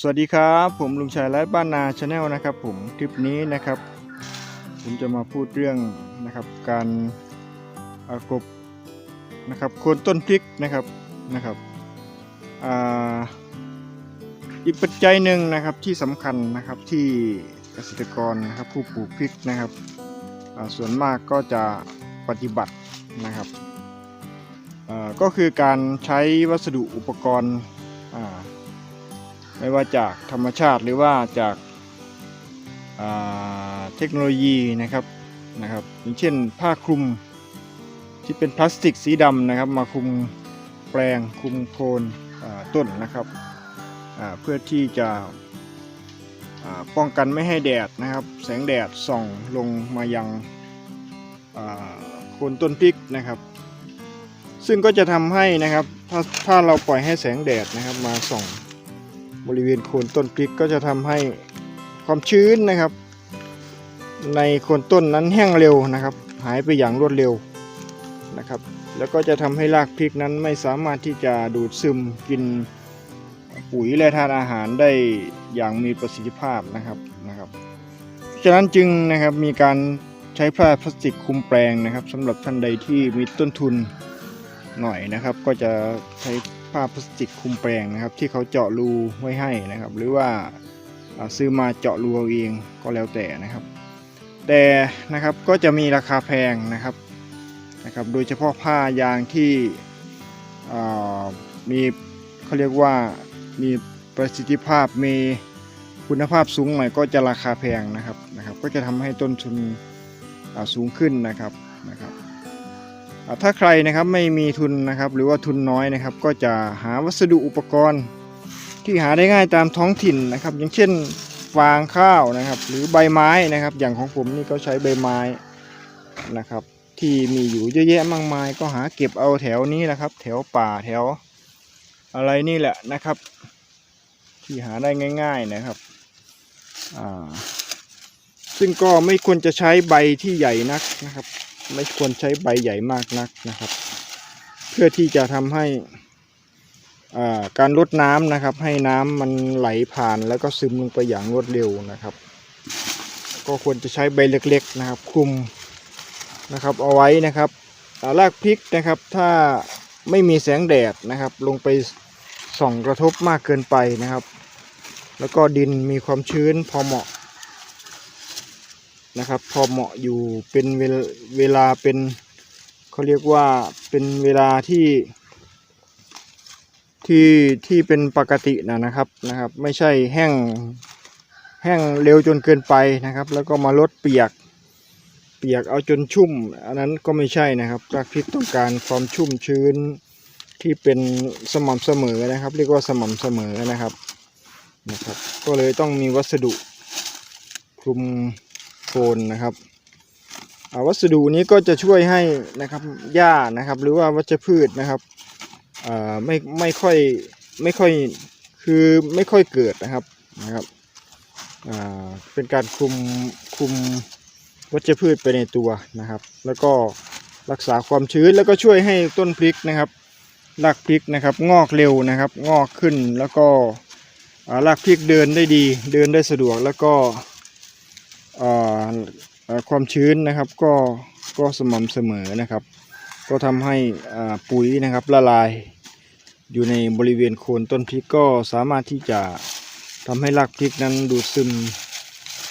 สวัสดีครับ ผมลุงชัยไลฟ์บ้านนาชาแนลนะครับ ผมคลิปนี้นะครับ ผมจะมาพูดเรื่องนะครับการกบนะครับโคนต้นพริกนะครับนะครับอีกปัจจัยหนึ่งนะครับที่สำคัญนะครับที่เกษตรกรนะครับผู้ปลูกพริกนะครับส่วนมากก็จะปฏิบัตินะครับก็คือการใช้วัสดุอุปกรณ์ ไม่ว่าจากธรรมชาติหรือว่าจากาเทคโนโลยีนะครับนะครับอย่างเช่นผ้าคลุมที่เป็นพลาสติกสีดำนะครับ มาคลุมแปลงคลุมโคนต้นนะครับเพื่อที่จะป้องกันไม่ให้แดดนะครับ แสงแดดส่องลงมายังโคนต้นพริกนะครับ ซึ่งก็จะทำให้นะครับถ้าถ้าเราปล่อยให้แสงแดดนะครับมาส่อง บริเวณโคนต้นพริกก็จะทำให้ความชื้นนะครับ ในโคนต้นนั้นแห้งเร็วนะครับ หายไปอย่างรวดเร็วนะครับ แล้วก็จะทำให้รากพริกนั้นไม่สามารถที่จะดูดซึมกินปุ๋ยและธาตุอาหารได้อย่างมีประสิทธิภาพนะครับนะครับฉะนั้นจึงนะครับมีการใช้ผ้าพลาสติกคุมแปลงนะครับสำหรับท่านใดที่มีต้นทุนหน่อยนะครับ ก็จะใช้ ผ้าพลาสติกคุมแปลงนะครับ ที่เขาเจาะรูไว้ให้นะครับ หรือว่าซื้อมาเจาะรูเอาเองก็แล้วแต่นะครับ แต่นะครับก็จะมีราคาแพงนะครับนะครับ โดยเฉพาะผ้ายางที่มีเขาเรียกว่ามีประสิทธิภาพมีคุณภาพสูงหน่อยก็จะราคาแพงนะครับนะครับ ก็จะทำให้ต้นทุนสูงขึ้นนะครับนะครับ ถ้าใครนะครับไม่มีทุนนะครับ หรือว่าทุนน้อยนะครับ ก็จะหาวัสดุอุปกรณ์ ที่หาได้ง่ายตามท้องถิ่นนะครับ อย่างเช่นฟางข้าวนะครับ หรือใบไม้นะครับ อย่างของผมนี่ก็ใช้ใบไม้นะครับ ที่มีอยู่เยอะแยะมากมาย ก็หาเก็บเอาแถวนี้แหละครับ แถวป่าแถว อะไรนี่แหละนะครับ ที่หาได้ง่าย ๆนะครับซึ่งก็ไม่ควรจะใช้ใบที่ใหญ่นักนะครับ ไม่ควรใช้ใบใหญ่มากนักนะครับ เพื่อที่จะทำให้อ่าการลดน้ำนะครับ ให้น้ำมันไหลผ่านแล้วก็ซึมลงไปอย่างรวดเร็วนะครับ ก็ควรจะใช้ใบเล็กๆนะครับคลุมนะครับเอาไว้นะครับรากพริกนะครับ ถ้าไม่มีแสงแดดนะครับ ลงไปส่องกระทบมากเกินไปนะครับ แล้วก็ดินมีความชื้นพอเหมาะ นะครับ พอเหมาะอยู่เป็นเวลเวลาเป็นเขาเรียกว่าเป็นเวลาที่ที่ที่เป็นปกตินะนะครับนะครับ ไม่ใช่แห้งแห้งเร็วจนเกินไปนะครับ แล้วก็มาลดเปียก เปียกเอาจนชุ่ม อันนั้นก็ไม่ใช่นะครับรากพริกต้องการความชุ่มชื้นที่เป็นสม่ำเสมอนะครับ เรียกว่าสม่ำเสมอนะครับนะครับ ก็เลยต้องมีวัสดุคลุม โคนนะครับอวัสดุนี้ก็จะช่วยให้นะครับหญ้านะครับ หรือว่าวัชพืชนะครับไม่ไม่ค่อยไม่ค่อยคือไม่ค่อยเกิดนะครับนะครับเป็นการคุมคุมวัชพืชไปในตัวนะครับ แล้วก็รักษาความชื้นแล้วก็ช่วยให้ต้นพริกนะครับรากพริกนะครับงอกเร็วนะครับ งอกขึ้นแล้วก็รากพริกเดินได้ดี เดินได้สะดวกแล้วก็ ความชื้นนะครับก็ก็สม่ำเสมอนะครับ ก็ทำให้ปุ๋ยนะครับละลายอยู่ในบริเวณโคนต้นพริกก็สามารถที่จะทำให้รากพริกนั้นดูดซึม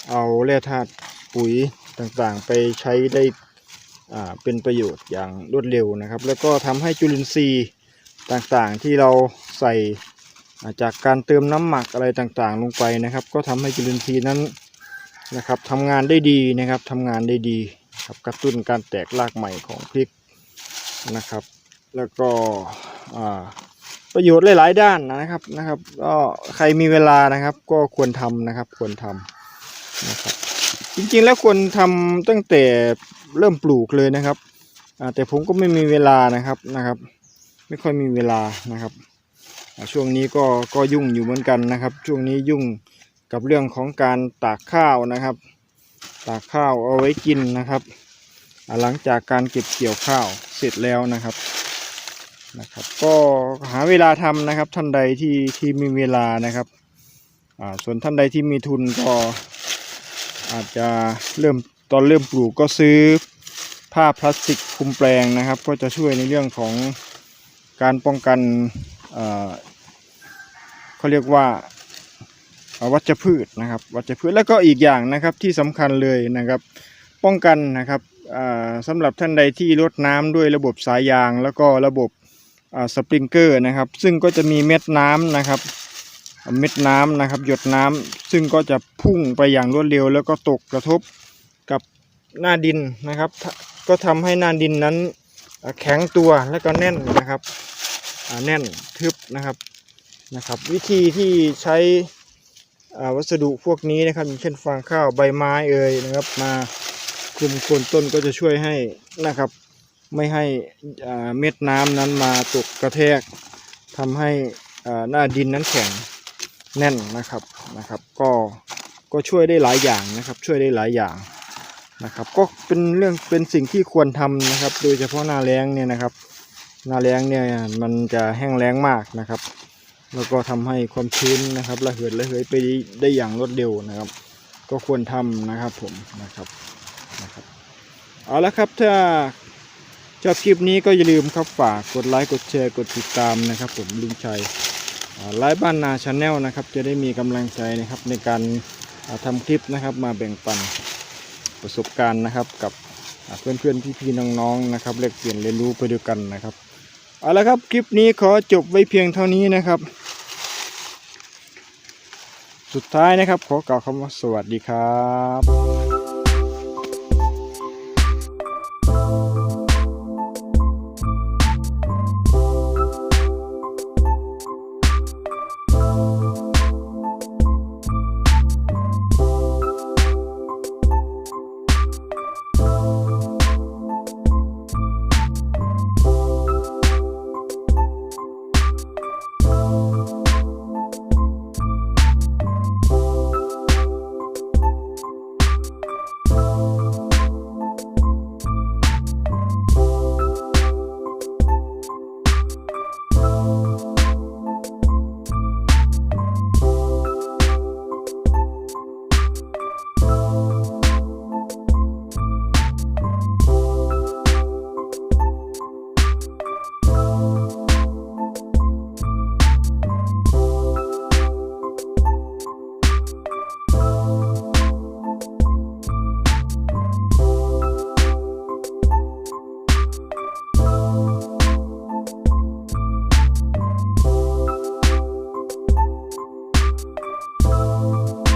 เอาแร่ธาตุปุ๋ยต่างๆ ไปใช้ได้เป็นประโยชน์อย่างรวดเร็วนะครับ แล้วก็ทำให้จุลินทรีย์ต่างๆที่เราใส่จากการเติมน้ำหมักอะไรต่างๆ ลงไปนะครับ ก็ทำให้จุลินทรีย์นั้น นะครับทำงานได้ดีนะครับทำงานได้ดีครับกระตุ้นการแตกรากใหม่ของพริกนะครับ แล้วก็ประโยชน์หลาย ๆ ด้านนะครับนะครับก็ใครมีเวลานะครับก็ควรทำนะครับควรทำนะครับจริง ๆ แล้วควรทำตั้งแต่เริ่มปลูกเลยนะครับแต่ผมก็ไม่มีเวลานะครับนะครับ ไม่ค่อยมีเวลานะครับช่วงนี้ก็ก็ยุ่งอยู่เหมือนกันนะครับ ช่วงนี้ยุ่ง กับเรื่องของการตากข้าวนะครับ ตากข้าวเอาไว้กินนะครับ หลังจากการเก็บเกี่ยวข้าวเสร็จแล้วนะครับนะครับ ก็หาเวลาทำนะครับท่านใดที่ที่มีเวลานะครับส่วนท่านใดที่มีทุนก็อาจจะเริ่มตอนเริ่มปลูกก็ซื้อผ้าพลาสติกคลุมแปลงนะครับ ก็จะช่วยในเรื่องของการป้องกันเขาเรียกว่า วัชพืชนะครับวัชพืชแล้วก็อีกอย่างนะครับที่สำคัญเลยนะครับ ป้องกันนะครับอ่าสำหรับท่านใดที่รดน้ำด้วยระบบสายยาง แล้วก็ระบบสปริงเกอร์นะครับ ซึ่งก็จะมีเม็ดน้ำนะครับ เม็ดน้ำนะครับ หยดน้ำซึ่งก็จะพุ่งไปอย่างรวดเร็ว แล้วก็ตกกระทบกับหน้าดินนะครับ ก็ทำให้หน้าดินนั้นแข็งตัวและก็แน่นนะครับแน่นทึบนะครับนะครับ วิธีที่ใช้ วัสดุพวกนี้นะครับอย่างเช่นฟางข้าวใบไม้เอ่ยนะครับ มาคลุมโคนต้นก็จะช่วยให้นะครับ ไม่ให้เม็ดน้ำนั้นมาตกกระแทกทำให้หน้าดินนั้นแข็งแน่นนะครับนะครับ ก็ก็ช่วยได้หลายอย่างนะครับ ช่วยได้หลายอย่างนะครับ ก็เป็นเรื่องเป็นสิ่งที่ควรทำนะครับ โดยเฉพาะหน้าแล้งเนี่ยนะครับหน้าแล้งเนี่ยมันจะแห้งแล้งมากนะครับ แล้วก็ทำให้ความชื้นนะครับระเหิดระเหยไปได้อย่างรวดเร็วนะครับ ก็ควรทำนะครับผมนะครับนะครับเอาละครับถ้าชอบคลิปนี้ก็อย่าลืมครับฝากกดไลค์กดแชร์กดติดตามนะครับ ผมลุงชัยไลฟ์บ้านนาชาแนลนะครับ จะได้มีกำลังใจนะครับในการอ่าทำคลิปนะครับมาแบ่งปันประสบการณ์นะครับ กับอ่าเพื่อนๆพี่ๆน้องๆนะครับแลกเปลี่ยนเรียนรู้ไปด้วยกันนะครับเอาละครับ คลิปนี้ขอจบไว้เพียงเท่านี้นะครับ สุดท้ายนะครับขอกล่าวคำว่าสวัสดีครับ